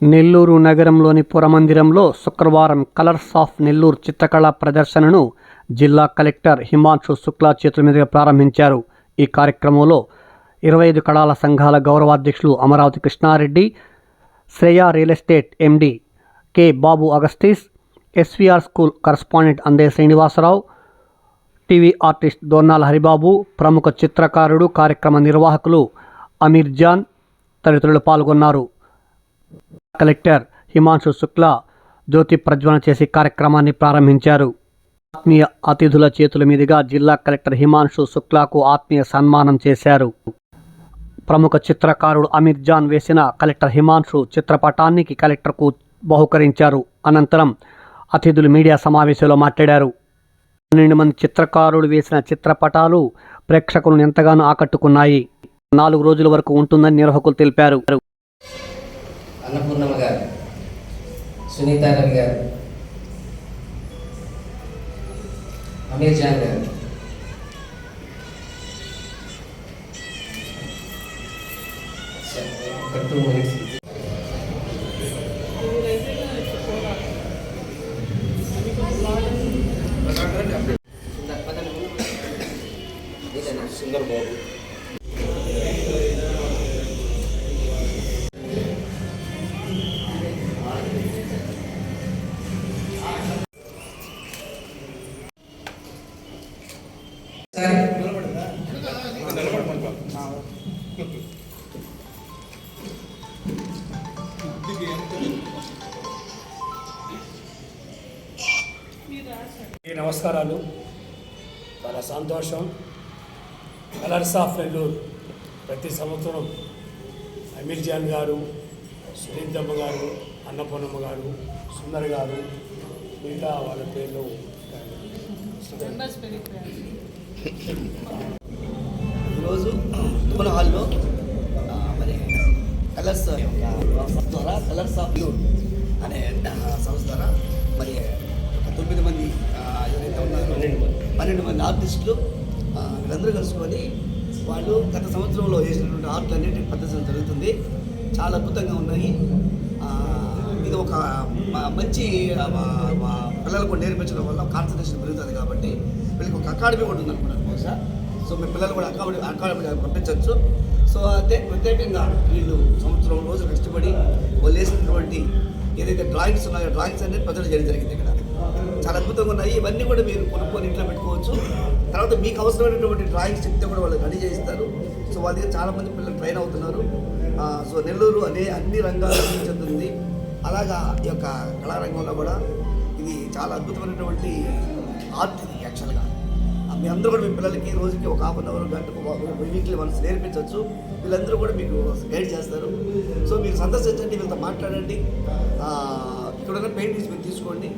నెల్లూరు నగరంలోని పురమందిరంలో శుక్రవారం colours of Nellore చిత్రకళా ప్రదర్శనను జిల్లా కలెక్టర్ హిమాంశు శుక్లా చేతుల మీదుగా ప్రారంభించారు. ఈ కార్యక్రమంలో ఇరవై ఐదు కళాల సంఘాల గౌరవాధ్యక్షులు Amaravati Krishnareddy Shreya real estate MD K Babu అగస్టీస్ SVR school correspondent Ande Srinivasarao TV artist Dornala Haribabu ప్రముఖ చిత్రకారుడు కార్యక్రమ నిర్వాహకులు అమీర్ జాన్ తదితరులు పాల్గొన్నారు. కలెక్టర్ హిమాంశు శుక్లా జ్యోతి ప్రజ్వలన చేసి కార్యక్రమాన్ని ప్రారంభించారు. ఆత్మీయ అతిథుల చేతుల మీదుగా జిల్లా కలెక్టర్ హిమాంశు శుక్లాకు ఆత్మీయ సన్మానం చేశారు. ప్రముఖ చిత్రకారుడు అమీర్ జాన్ వేసిన కలెక్టర్ హిమాంశు చిత్రపటానికి కలెక్టర్కు బహుకరించారు. అనంతరం అతిథులు మీడియా సమావేశంలో మాట్లాడారు. పన్నెండు మంది చిత్రకారులు వేసిన చిత్రపటాలు ప్రేక్షకులను ఎంతగానో ఆకట్టుకున్నాయి. నాలుగు రోజుల వరకు ఉంటుందని నిర్వాహకులు తెలిపారు. అన్నపూర్ణమ్మ గారు సునీతారావు గారు అమీర్ జాన్ గారు సరే, ఒక టూ మినిట్స్ సుందర్ బాబు నమస్కారాలు. చాలా సంతోషం. కలర్స్ ఆఫ్ నెల్లూరు ప్రతి సంవత్సరం అమీర్ జాన్ గారు సునీతమ్మ గారు అన్నపూర్ణమ్మ గారు సుందర్ గారు మిగతా వాళ్ళ పేర్లు. ఈరోజు తుమ్మల హాల్లో మరి కలర్స్ సంస్థ ద్వారా కలర్స్ ఆఫ్ బ్లూ అనే సంస్థ ద్వారా మరి తొమ్మిది మంది ఎవరైతే ఉన్నారో పన్నెండు మంది ఆర్టిస్టులు వీళ్ళందరూ కలుసుకొని వాళ్ళు గత సంవత్సరంలో చేసినటువంటి ఆర్ట్లు అన్నింటినీ ప్రదర్శన జరుగుతుంది. చాలా అద్భుతంగా ఉన్నాయి. ఇది ఒక మంచి మా- పిల్లలకు నేర్పించడం వల్ల కాన్సన్ట్రేషన్ పెరుగుతుంది కాబట్టి వీళ్ళకి ఒక అకాడమీ కూడా ఉందనుకున్నాను బహుశా. సో మీ పిల్లలు కూడా అకాడమీ అకాడమీ పంపించవచ్చు. సో అదే ప్రత్యేకంగా వీళ్ళు సంవత్సరం రోజులు కష్టపడి వాళ్ళు వేసినటువంటి ఏదైతే డ్రాయింగ్స్ ఉన్నాయో డ్రాయింగ్స్ అనేది ప్రజలు చేయడం జరిగింది ఇక్కడ. చాలా అద్భుతంగా ఉన్నాయి. ఇవన్నీ కూడా మీరు కొనుక్కొని ఇంట్లో పెట్టుకోవచ్చు. తర్వాత మీకు అవసరమైనటువంటి డ్రాయింగ్స్ చెప్తే కూడా వాళ్ళు రెడీ చేయిస్తారు. సో వాళ్ళ దగ్గర చాలామంది పిల్లలు ట్రైన్ అవుతున్నారు. సో నెల్లూరు అనే అన్ని రంగాలు చెందుతుంది. అలాగా ఈ యొక్క కళారంగంలో కూడా ఇది చాలా అద్భుతమైనటువంటి ఆర్ట్ ఇది యాక్చువల్గా మీ అందరూ కూడా మీ పిల్లలకి రోజుకి ఒక హాఫ్ అన్ అవర్ గంటకు వీక్లీ వన్స్ నేర్పించవచ్చు. వీళ్ళందరూ కూడా మీకు గైడ్ చేస్తారు. సో మీరు సందర్శించండి వీళ్ళతో మాట్లాడండి. ఇక్కడ పెయింటింగ్స్ మీరు తీసుకోండి.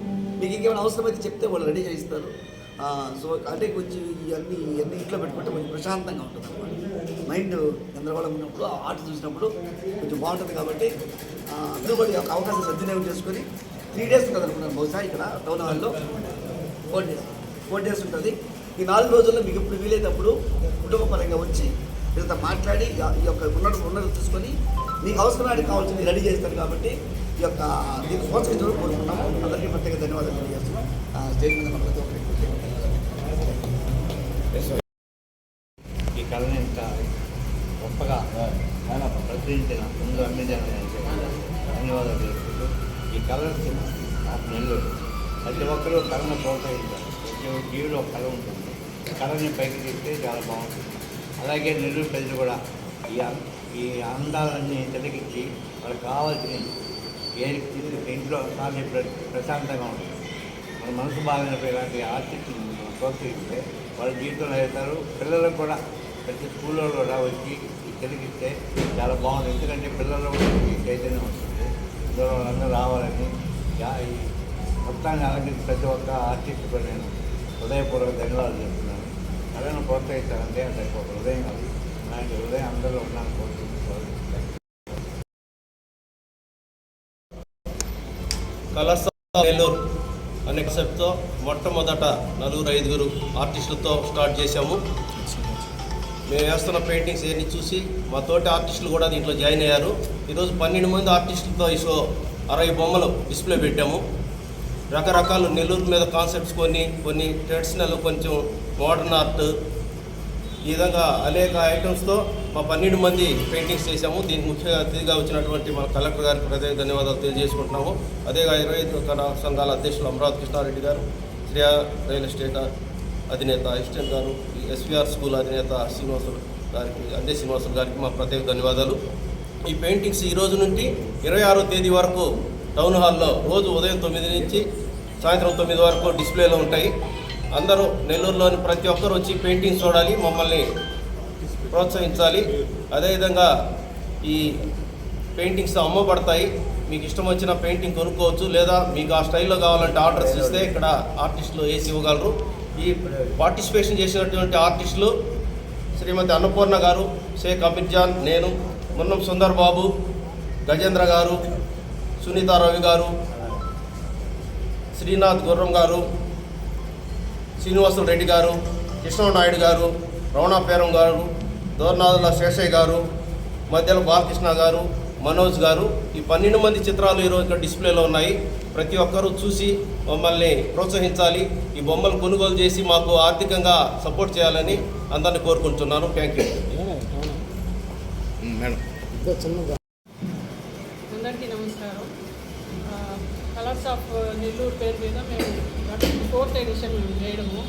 మీకు ఇంకేమైనా అవసరమైతే చెప్తే వాళ్ళు రెడీ చేయిస్తారు. సో అంటే కొంచెం ఇవన్నీ ఇవన్నీ ఇంట్లో పెట్టుకుంటే కొంచెం ప్రశాంతంగా ఉంటుంది మైండ్ గందరగోళం ఉన్నప్పుడు ఆ ఆర్ట్ చూసినప్పుడు కొంచెం బాగుంటుంది కాబట్టి అందరూ కూడా ఒక అవకాశం సద్వినియోగం చేసుకొని త్రీ డేస్ ఉంటుంది అనుకున్నాను బహుశా ఇక్కడ టౌన్ హాల్లో ఫోర్ డేస్ ఫోర్ డేస్ ఉంటుంది. ఈ నాలుగు రోజుల్లో మీకు ఇప్పుడు వీలైనప్పుడు కుటుంబ పరంగా వచ్చి వీళ్ళతో మాట్లాడి ఈ యొక్క ఉన్నట్టు ఉన్నత తీసుకొని మీకు అవసరానికి కావాల్సింది రెడీ చేస్తారు కాబట్టి ఈ యొక్క దీన్ని ప్రోత్సహించడం కోరుకున్నాము అందరికీ ప్రత్యేక ధన్యవాదాలు తెలియజేస్తున్నాం స్టేజ్ మీద ప్రతి ఒక్కరికి ఈ కళను ఇంత గొప్పగా ప్రచురించిన ముందు అమ్మిదానికి ధన్యవాదాలు తెలుపుతూ ఈ కళను నాకు నెల్లూరు. ప్రతి ఒక్కరూ కళను ప్రోత్సహించారు జీవిలో కళ ఉంటుంది. కళని పైకి తీస్తే చాలా బాగుంటుంది. అలాగే నెల్లూరు ప్రజలు కూడా ఈ ఈ అందాలన్నీ తిలకిచ్చి వాళ్ళకి కావాల్సిన ఏ ఇంట్లో కానీ ప్ర- ప్రశాంతంగా ఉంటుంది. మన మనసు బాగాలేనప్పుడు ఇలాంటి ఆర్టిస్ట్ని ప్రోత్సహిస్తే వాళ్ళ జీవితంలో అవుతారు పిల్లలకు కూడా ప్రతి స్కూల్లో కూడా వచ్చి తిరిగిస్తే చాలా బాగుంది. ఎందుకంటే పిల్లల్లో కూడా ఈ చైతన్యం వస్తుంది. ఇందులో వాళ్ళందరూ రావాలని ఈ మొత్తాన్ని అలాగే ప్రతి ఒక్క ఆర్టిస్ట్ కూడా నేను హృదయపూర్వక ధన్యవాదాలు చెప్తున్నాను. అలాగే ప్రోత్సహిస్తానంటే అంటే ఒక హృదయం అది. అలాంటి హృదయం అందరిలో ఉన్నాను కోరుకుంటున్నాను. కలర్స్ అనే కాన్సెప్ట్తో మొట్టమొదట నలుగురు ఐదుగురు ఆర్టిస్టులతో స్టార్ట్ చేశాము. మేము వేస్తున్న పెయింటింగ్స్ ఏమి చూసి మా తోటి ఆర్టిస్టులు కూడా దీంట్లో జాయిన్ అయ్యారు. ఈరోజు పన్నెండు మంది ఆర్టిస్టులతో ఈ షో అరవై బొమ్మలు డిస్ప్లే పెట్టాము. రకరకాల నెల్లూరు మీద కాన్సెప్ట్స్ కొన్ని కొన్ని ట్రెడిషనల్ కొంచెం మోడర్న్ ఆర్ట్ ఈ విధంగా అనేక ఐటమ్స్తో మా పన్నెండు మంది పెయింటింగ్స్ చేశాము. దీనికి ముఖ్య అతిథిగా వచ్చినటువంటి మన కలెక్టర్ గారికి ప్రత్యేక ధన్యవాదాలు తెలియజేసుకుంటున్నాము. అదేగా ఇరవై ఐదు కళా సంఘాల అధ్యక్షులు అమరావతి కృష్ణారెడ్డి గారు శ్రేయా రియల్ ఎస్టేట్ అధినేత అసిస్టెంట్ గారు ఎస్విఆర్ స్కూల్ అధినేత శ్రీనివాసులు గారికి అదే శ్రీనివాసులు గారికి మా ప్రత్యేక ధన్యవాదాలు. ఈ పెయింటింగ్స్ ఈ రోజు నుండి ఇరవై ఆరో తేదీ వరకు టౌన్ హాల్లో రోజు ఉదయం తొమ్మిది నుంచి సాయంత్రం తొమ్మిది వరకు డిస్ప్లేలో ఉంటాయి. అందరూ నెల్లూరులోని ప్రతి ఒక్కరు వచ్చి పెయింటింగ్స్ చూడాలి మమ్మల్ని ప్రోత్సహించాలి. అదేవిధంగా ఈ పెయింటింగ్స్ అమ్మబడతాయి. మీకు ఇష్టం వచ్చిన పెయింటింగ్ కొనుక్కోవచ్చు లేదా మీకు ఆ స్టైల్లో కావాలంటే ఆర్డర్స్ ఇస్తే ఇక్కడ ఆర్టిస్టులు వేసి ఇవ్వగలరు. ఈ పార్టిసిపేషన్ చేసినటువంటి ఆర్టిస్టులు శ్రీమతి అన్నపూర్ణ గారు షేక్ అమిర్జాన్ నేను మున్నం సుందర్ బాబు గజేంద్ర గారు సునీత రవి గారు శ్రీనాథ్ గుర్రం గారు శ్రీనివాసులు రెడ్డి గారు కృష్ణనాయుడు గారు రమణాపేరం గారు దోర్నాథుల శేషయ్య గారు మధ్యలో బాలకృష్ణ గారు మనోజ్ గారు. ఈ పన్నెండు మంది చిత్రాలు ఈరోజు ఇక్కడ డిస్ప్లేలో ఉన్నాయి. ప్రతి ఒక్కరూ చూసి మమ్మల్ని ప్రోత్సహించాలి. ఈ బొమ్మలు కొనుగోలు చేసి మాకు ఆర్థికంగా సపోర్ట్ చేయాలని అందరినీ కోరుకుంటున్నాను. Thank you madam. అందరికీ నమస్కారం. కలర్స్ ఆఫ్ నెల్లూరు పేరు మీద మేము ఫోర్త్ ఎడిషన్ మేము చేయడము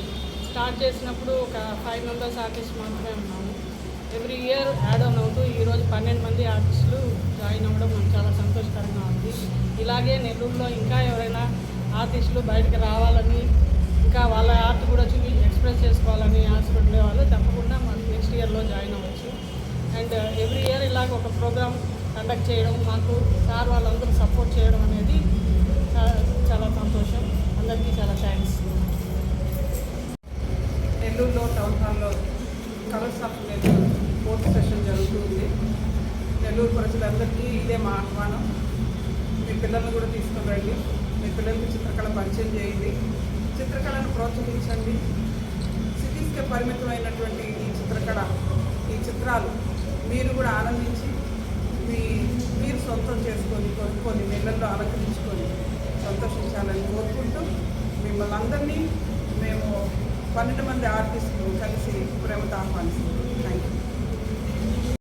స్టార్ట్ చేసినప్పుడు ఒక ఫైవ్ మెంబర్స్ ఆర్టిస్ట్ మాత్రమే ఉన్నాము. ఎవ్రీ ఇయర్ యాడ్ ఆన్ అవుతూ ఈరోజు పన్నెండు మంది ఆర్టిస్టులు జాయిన్ అవ్వడం మాకు చాలా సంతోషకరంగా ఉంది. ఇలాగే నెల్లూరులో ఇంకా ఎవరైనా ఆర్టిస్టులు బయటకు రావాలని ఇంకా వాళ్ళ ఆర్ట్ కూడా చూపి ఎక్స్ప్రెస్ చేసుకోవాలని ఆశపడే వాళ్ళు తప్పకుండా మనం నెక్స్ట్ ఇయర్లో జాయిన్ అవ్వచ్చు. అండ్ ఎవ్రీ ఇయర్ ఇలాగ ఒక ప్రోగ్రామ్ కండక్ట్ చేయడం మాకు సార్ వాళ్ళందరూ సపోర్ట్ చేయడం అనేది చాలా సంతోషం. అందరికీ చాలా థ్యాంక్స్. నెల్లూరులో టౌన్ హాల్లో colours of Nellore fourth session జరుగుతుంది. నెల్లూరు ప్రజలందరికీ ఇదే మా ఆహ్వానం. మీ పిల్లల్ని కూడా తీసుకుని రండి. మీ పిల్లలకి చిత్రకళ పరిచయం చేయండి. చిత్రకళను ప్రోత్సహించండి. సిటీస్కే పరిమితమైనటువంటి ఈ చిత్రకళ ఈ చిత్రాలు మీరు కూడా ఆనందించండి సొంతం చేసుకొని కొన్ని నెలల్లో అలంకరించుకొని సంతోషించాలని కోరుకుంటూ మిమ్మల్ని అందరినీ మేము పన్నెండు మంది ఆర్టిస్టులు కలిసి ప్రేమతో ఆహ్వానిస్తున్నాం థ్యాంక్ యూ